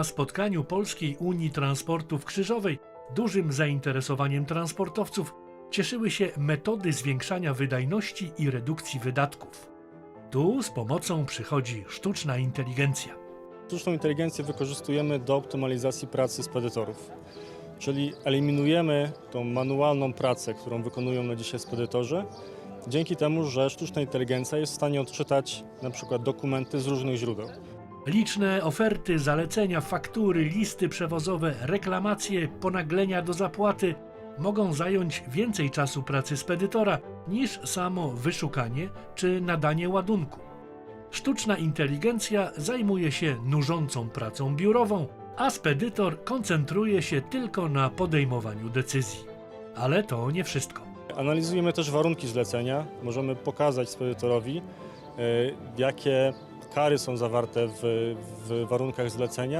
Na spotkaniu Polskiej Unii Transportów Krzyżowej dużym zainteresowaniem transportowców cieszyły się metody zwiększania wydajności i redukcji wydatków. Tu z pomocą przychodzi sztuczna inteligencja. Sztuczną inteligencję wykorzystujemy do optymalizacji pracy spedytorów. Czyli eliminujemy tą manualną pracę, którą wykonują na dzisiaj spedytorzy, dzięki temu, że sztuczna inteligencja jest w stanie odczytać na przykład dokumenty z różnych źródeł. Liczne oferty, zalecenia, faktury, listy przewozowe, reklamacje, ponaglenia do zapłaty mogą zająć więcej czasu pracy spedytora niż samo wyszukanie czy nadanie ładunku. Sztuczna inteligencja zajmuje się nużącą pracą biurową, a spedytor koncentruje się tylko na podejmowaniu decyzji. Ale to nie wszystko. Analizujemy też warunki zlecenia. Możemy pokazać spedytorowi, jakie kary są zawarte w, w warunkach zlecenia.